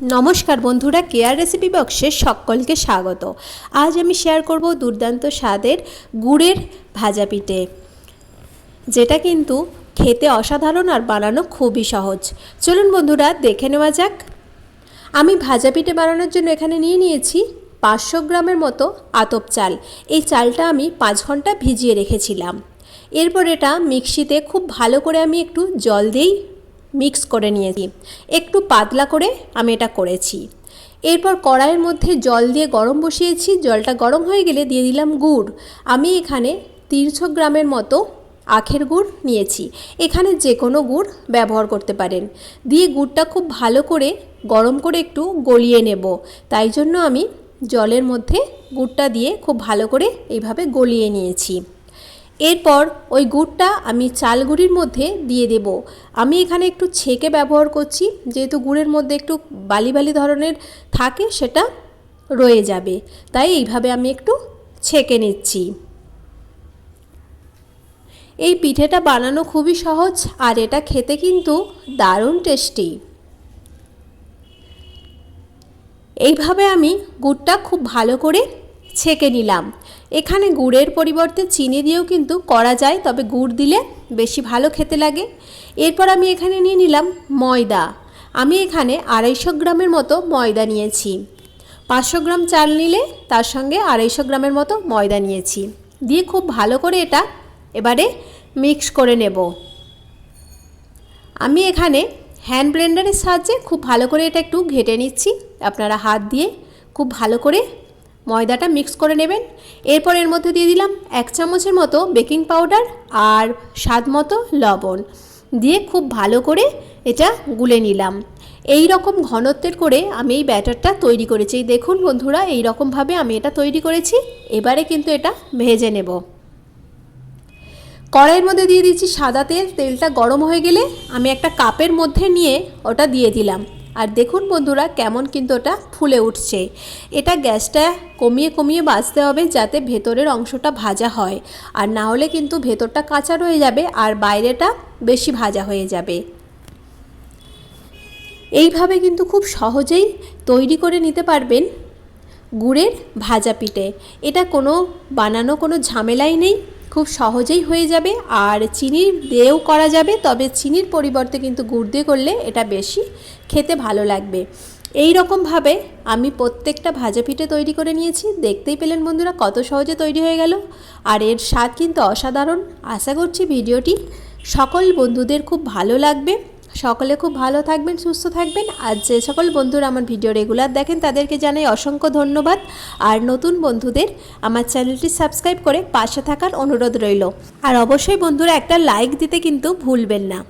নমস্কার বন্ধুরা care recipe বক্সে সকলকে স্বাগত। আজ আমি শেয়ার করব দুর্দান্ত স্বাদের গুড়ের ভাজা পিঠে, যেটা কিন্তু খেতে অসাধারণ আর বানানো খুবই সহজ। চলুন বন্ধুরা, দেখে নেওয়া যাক। আমি ভাজা পিঠে বানানোর জন্য এখানে নিয়ে নিয়েছি পাঁচশো গ্রামের মতো আতপ চাল। এই চালটা আমি পাঁচ ঘণ্টা ভিজিয়ে রেখেছিলাম। এরপর এটা মিক্সিতে খুব ভালো করে আমি একটু জল দিয়েই মিক্স করে নিয়েছি। একটু পাতলা করে আমি এটা করেছি। এরপর কড়াইয়ের মধ্যে জল দিয়ে গরম বসিয়েছি। জলটা গরম হয়ে গেলে দিয়ে দিলাম গুড়। আমি এখানে তিনশো গ্রামের মতো আখের গুড় নিয়েছি। এখানে যে কোনো গুড় ব্যবহার করতে পারেন। দিয়ে গুড়টা খুব ভালো করে গরম করে একটু গলিয়ে নেব। তাই জন্য আমি জলের মধ্যে গুড়টা দিয়ে খুব ভালো করে এইভাবে গলিয়ে নিয়েছি। এরপর ওই গুড়টা আমি চাল গুঁড়ির মধ্যে দিয়ে দেব। আমি এখানে একটু ছেঁকে ব্যবহার করছি, যেহেতু গুড়ের মধ্যে একটু বালি বালি ধরনের থাকে সেটা রয়ে যাবে। তাই এইভাবে আমি একটু ছেঁকে নিচ্ছি। এই পিঠেটা বানানো খুবই সহজ আর এটা খেতে কিন্তু দারুণ টেস্টি। এইভাবে আমি গুড়টা খুব ভালো করে ছেঁকে নিলাম। এখানে গুড়ের পরিবর্তে চিনি দিয়েও কিন্তু করা যায়, তবে গুড় দিলে বেশি ভালো খেতে লাগে। এরপর আমি এখানে নিয়ে নিলাম ময়দা। আমি এখানে আড়াইশো গ্রামের মতো ময়দা নিয়েছি। পাঁচশো গ্রাম চাল নিলে তার সঙ্গে আড়াইশো গ্রামের মতো ময়দা নিয়েছি। দিয়ে খুব ভালো করে এটা এবারে মিক্স করে নেব। আমি এখানে হ্যান্ড ব্লেন্ডারের সাহায্যে খুব ভালো করে এটা একটু ঘেটে নিচ্ছি। আপনারা হাত দিয়ে খুব ভালো করে ময়দাটা মিক্স করে নেবেন। এরপর এর মধ্যে দিয়ে দিলাম এক চামচের মতো বেকিং পাউডার আর স্বাদ মতো লবণ। দিয়ে খুব ভালো করে এটা গুলে নিলাম। এই রকম ঘনত্বের করে আমি এই ব্যাটারটা তৈরি করেছি। দেখুন বন্ধুরা, এই রকমভাবে আমি এটা তৈরি করেছি। এবারে কিন্তু এটা ভেজে নেব। কড়াইয়ের মধ্যে দিয়ে দিচ্ছি সাদা তেল। তেলটা গরম হয়ে গেলে আমি একটা কাপের মধ্যে নিয়ে ওটা দিয়ে দিলাম। আর দেখুন বন্ধুরা কেমন কিন্তু ওটা ফুলে উঠছে। এটা গ্যাসটা কমিয়ে কমিয়ে বাজতে হবে যাতে ভেতরের অংশটা ভাজা হয়। আর না হলে কিন্তু ভেতরটা কাঁচা রয়ে যাবে আর বাইরেটা বেশি ভাজা হয়ে যাবে। এইভাবে কিন্তু খুব সহজেই তৈরি করে নিতে পারবেন গুড়ের ভাজা পিঠে। এটা কোনো বানানো কোনো ঝামেলাই নেই। খুব সহজেই হয়ে যাবে। আর চিনি দিয়েও করা যাবে, তবে চিনির পরিবর্তে কিন্তু গুড় দিয়ে করলে এটা বেশি খেতে ভালো লাগবে। এই রকমভাবে আমি প্রত্যেকটা ভাজা পিঠে তৈরি করে নিয়েছি। দেখতেই পেলেন বন্ধুরা কত সহজে তৈরি হয়ে গেল। আর এর স্বাদ কিন্তু অসাধারণ। আশা করছি ভিডিওটি সকল বন্ধুদের খুব ভালো লাগবে। সকলে খুব ভালো থাকবেন, সুস্থ থাকবেন। আর যে সকল বন্ধুরা আমার ভিডিও রেগুলার দেখেন, তাদেরকে জানাই অসংখ্য ধন্যবাদ। আর নতুন বন্ধুদের আমার চ্যানেলটি সাবস্ক্রাইব করে পাশে থাকার অনুরোধ রইল। আর অবশ্যই বন্ধুরা একটা লাইক দিতে কিন্তু ভুলবেন না।